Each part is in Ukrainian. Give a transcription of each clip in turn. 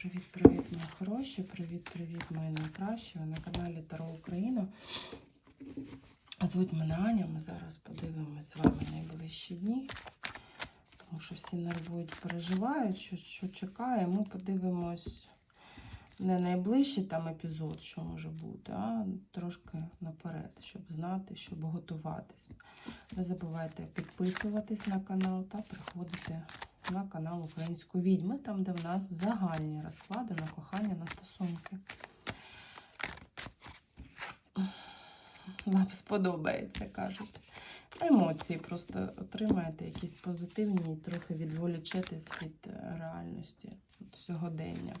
Привіт-привіт, мої хороші! Привіт-привіт, мої найкращі! Ви на каналі Таро Україна. Звуть мене Аня. Ми зараз подивимось з вами найближчі дні. Тому що всі нервують, переживають, що, що чекає. Ми подивимось не найближчий там епізод, що може бути, а трошки наперед, щоб знати, щоб готуватись. Не забувайте підписуватись на канал та приходити на канал Української відьми, там, де в нас загальні розклади на кохання на стосунки. Вам сподобається, кажуть. Емоції просто отримаєте якісь позитивні і трохи відволічитесь від е, реальності від сьогодення.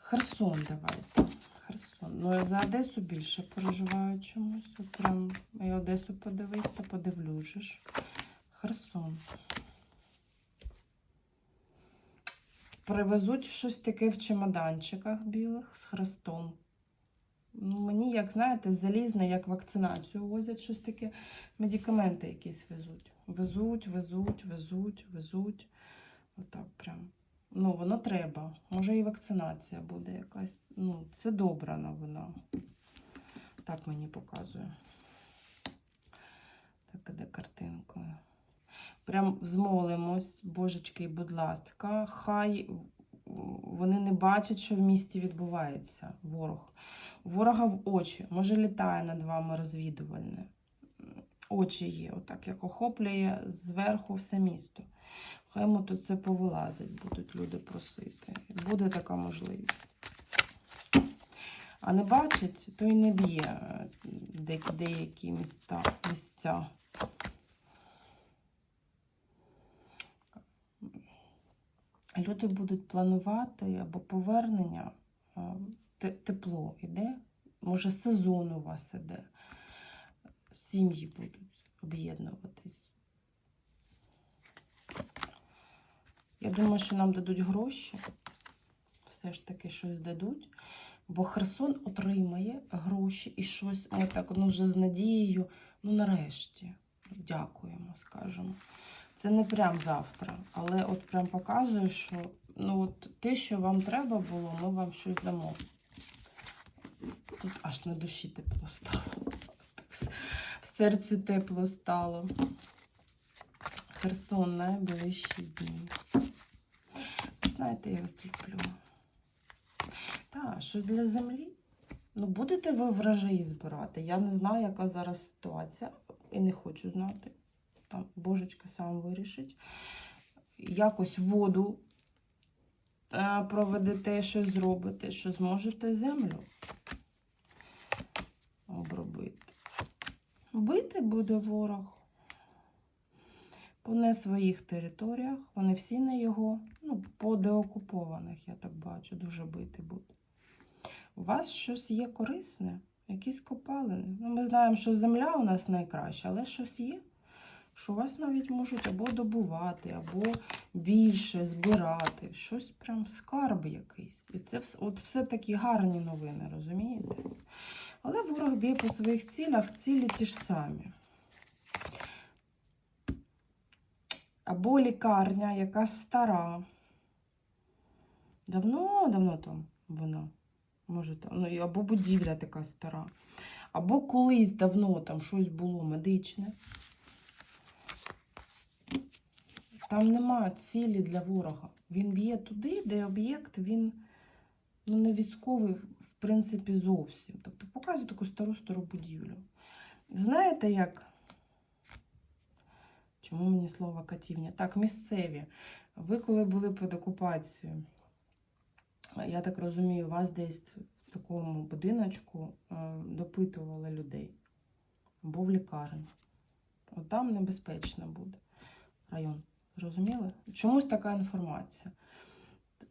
Херсон давайте. Херсон. Ну, я за Одесу більше переживаю чомусь. От прям я Одесу подивись та подивлю. Херсон. Привезуть щось таке в чемоданчиках білих з хрестом. Ну, мені, як знаєте, залізне, як вакцинацію возять щось таке, медикаменти якісь везуть. Везуть, везуть, везуть, везуть. Отак прям. Ну, воно треба. Може і вакцинація буде якась. Ну, це добра новина. Так мені показує. Так, іде картинкою. Прям змолимось, божечки, будь ласка, хай вони не бачать, що в місті відбувається ворог. Ворога в очі, може літає над вами розвідувальне. Очі є, отак, як охоплює зверху все місто. Хай йому тут це повилазить, будуть люди просити. Буде така можливість. А не бачить, то й не б'є е, деякі міста, місця. Люди будуть планувати або повернення, тепло іде, може сезон у вас іде, сім'ї будуть об'єднуватись. Я думаю, що нам дадуть гроші, все ж таки щось дадуть, бо Херсон отримає гроші і щось, ми так ну, вже з надією, ну нарешті, дякуємо, скажемо. Це не прям завтра, але от прям показує, що ну от те, що вам треба було, ми вам щось дамо. Тут аж на душі тепло стало. В серці тепло стало. Херсон найближчі дні. Знаєте, я вас люблю. Так, що для землі? Ну, будете ви врожаї збирати. Я не знаю, яка зараз ситуація, і не хочу знати. Там божечка сам вирішить. Якось воду е, проведете, щось зробите, що зможете землю обробити. Бити буде ворог. По не своїх територіях, вони всі на його, ну, по деокупованих, я так бачу, дуже бити буде. У вас щось є корисне, якісь копалини. Ну, ми знаємо, що земля у нас найкраща, але щось є, що вас навіть можуть або добувати, або більше збирати. Щось прям скарб якийсь. І це от все такі гарні новини, розумієте? Але ворог б'є по своїх цілях, цілі ті ж самі. Або лікарня, яка стара. Давно-давно там вона. Може, там, ну, або будівля така стара. Або колись давно там щось було медичне. Там нема цілі для ворога. Він б'є туди, де об'єкт, він ну, не військовий, в принципі, зовсім. Тобто показує таку стару стару будівлю. Знаєте, як? Чому мені слово катівня? Так, місцеві. Ви коли були під окупацією, я так розумію, вас десь в такому будиночку е, допитували людей або в. От там небезпечно буде район. Зрозуміли? Чомусь така інформація.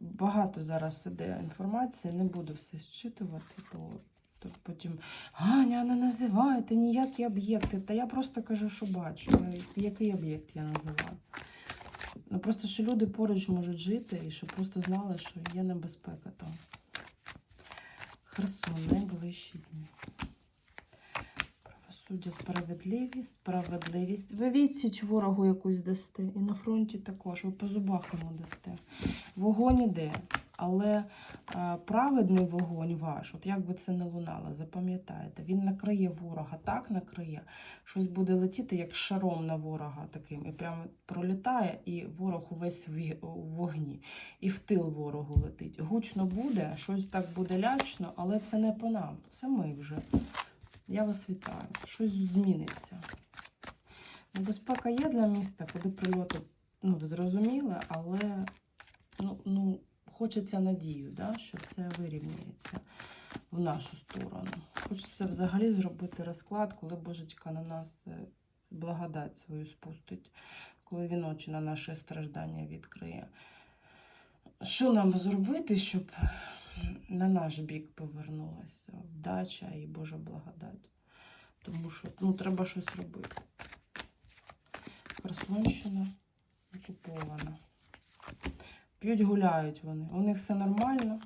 Багато зараз іде інформації, не буду все зчитувати, бо тут потім Аня, не називайте ніякі об'єкти. Та я просто кажу, що бачу. Який об'єкт я називаю? Ну просто що люди поруч можуть жити і щоб просто знали, що є небезпека там. Херсон, найближчі дні. Же справедливість, справедливість. Ви відсіч ворогу якусь дасте. І на фронті також. Ви по зубах йому дасте. Вогонь іде, але е, праведний вогонь ваш, от як би це не лунало, запам'ятайте, він накриє ворога, так накриє, щось буде летіти як шаром на ворога таким, і прямо пролітає, і ворог увесь у вогні, і в тил ворогу летить. Гучно буде, щось так буде лячно, але це не по нам, це ми вже. Я вас вітаю. Щось зміниться. Небезпека є для міста, куди прильоти, ну, ви але ну, ну, хочеться надію, да, що все вирівняється в нашу сторону. Хочеться взагалі зробити розклад, коли Божечка на нас е, благодать свою спустить, коли він очі на наше страждання відкриє. Що нам зробити, щоб на наш бік повернулася вдача і Божа благодать? Тому що ну, треба щось робити. Херсонщина окупована. П'ють, гуляють вони. У них все нормально.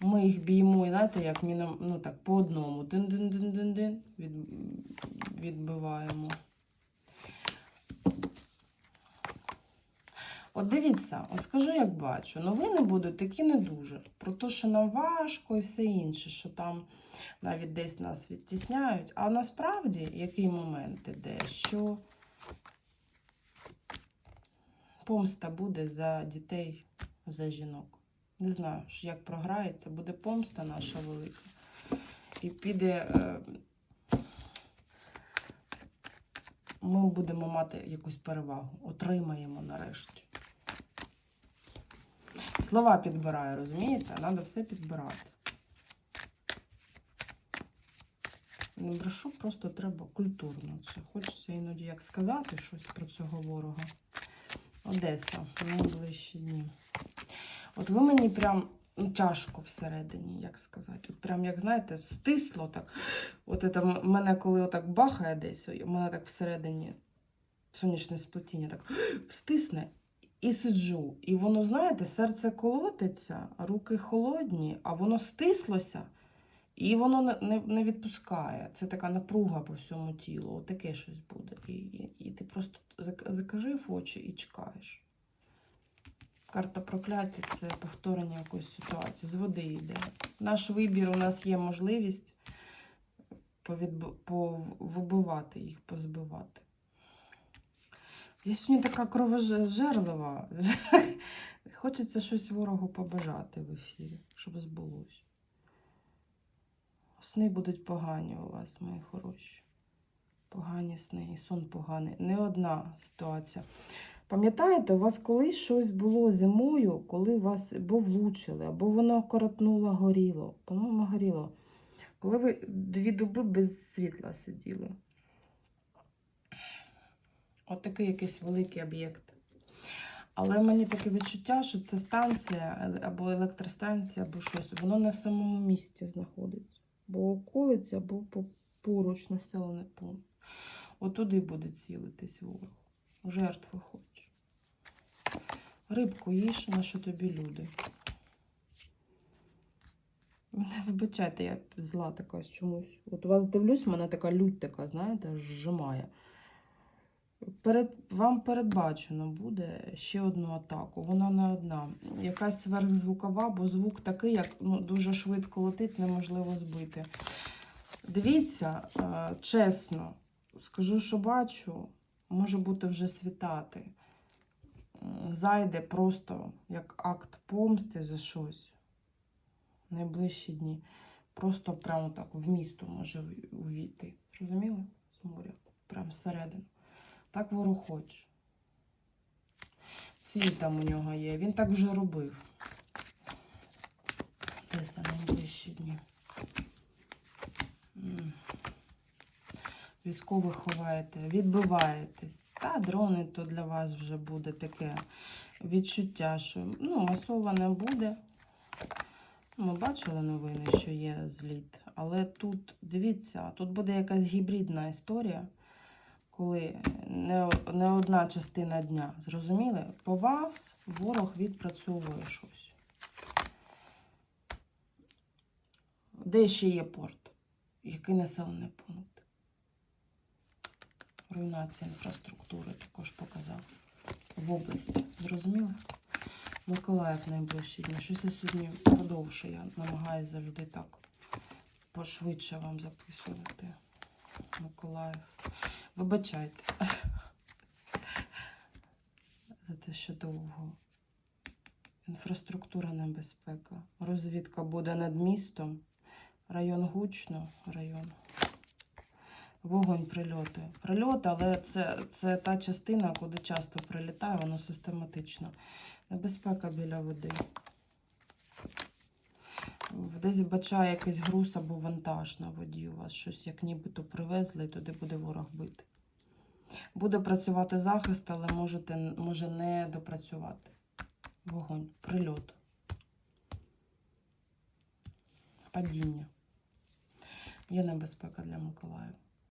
Ми їх б'ємо, знаєте, як міном, ну так, по одному. Дин-дин-дин-дин-дин. Від, відбиваємо. От дивіться, от скажу, як бачу, новини будуть такі не дуже. Про те, що нам важко і все інше, що там навіть десь нас відтісняють. А насправді який момент іде, що помста буде за дітей, за жінок. Не знаю, як програється, буде помста наша велика. І піде. Е, ми будемо мати якусь перевагу. Отримаємо нарешті. Слова підбираю, розумієте? Треба все підбирати. Не брешу, просто треба культурно. Це хочеться іноді як сказати щось про цього ворога. Одеса, найближчі дні. От ви мені прям ну, тяжко всередині, як сказати. От прям, як знаєте, стисло так. От це мене, коли отак бахає десь, у мене так всередині сонячне сплетіння так стисне і сиджу. І воно, знаєте, серце колотиться, руки холодні, а воно стислося. І воно не, не, відпускає. Це така напруга по всьому тілу. Отаке щось буде. І, і, і ти просто зак- закажи в очі і чекаєш. Карта прокляття це повторення якоїсь ситуації. З води йде. Наш вибір, у нас є можливість повідб... повибивати їх, позбивати. Я сьогодні така кровожерлива. Хочеться щось ворогу побажати в ефірі, щоб збулося. Сни будуть погані у вас, мої хороші. Погані сни, і сон поганий. Не одна ситуація. Пам'ятаєте, у вас колись щось було зимою, коли вас або влучили, або воно коротнуло, горіло. По-моєму, горіло. Коли ви дві доби без світла сиділи. От якийсь великий об'єкт. Але мені таке відчуття, що це станція е, або електростанція, або щось, воно не в самому місті знаходиться. Бо околиця, або поруч населений пункт. Отуди буде цілитись ворог. Жертви хоче. Рибку їж, на що тобі люди. Мене вибачайте, я зла така чомусь. От у вас дивлюсь, мене така лють така, знаєте, зжимає. Перед, вам передбачено буде ще одну атаку. Вона не одна. Якась сверхзвукова, бо звук такий, як ну, дуже швидко летить, неможливо збити. Дивіться, е, чесно, скажу, що бачу, може бути вже світати. Зайде просто як акт помсти за щось. в Найближчі дні. Просто прямо так в місто може увійти. Зрозуміли? З моря. Прямо зсередини. Так ворог хоче. Там у нього є. Він так вже робив. Де це найближчі дні? Військових ховаєте, відбиваєтесь. Та дрони то для вас вже буде таке відчуття, що ну, масоване буде. Ми бачили новини, що є зліт. Але тут, дивіться, тут буде якась гібридна історія коли не, не одна частина дня. Зрозуміли? По вас ворог відпрацьовує щось. Де ще є порт? Який населений пункт? Руйнація інфраструктури також показав. В області. Зрозуміли? Миколаїв найближчі дні. Щось я сьогодні подовше. Я намагаюся завжди так пошвидше вам записувати. Миколаїв. Вибачайте. За те, що довго. Інфраструктура небезпека. Розвідка буде над містом. Район гучно. Район. Вогонь прильоти. Прильоти, але це, це та частина, куди часто прилітає, воно систематично. Небезпека біля води. Десь бачає якийсь груз або вантаж на воді. У вас щось як нібито привезли, і туди буде ворог бити. Буде працювати захист, але можете, може не допрацювати. Вогонь, прильот. Падіння. Є небезпека для Миколаєва.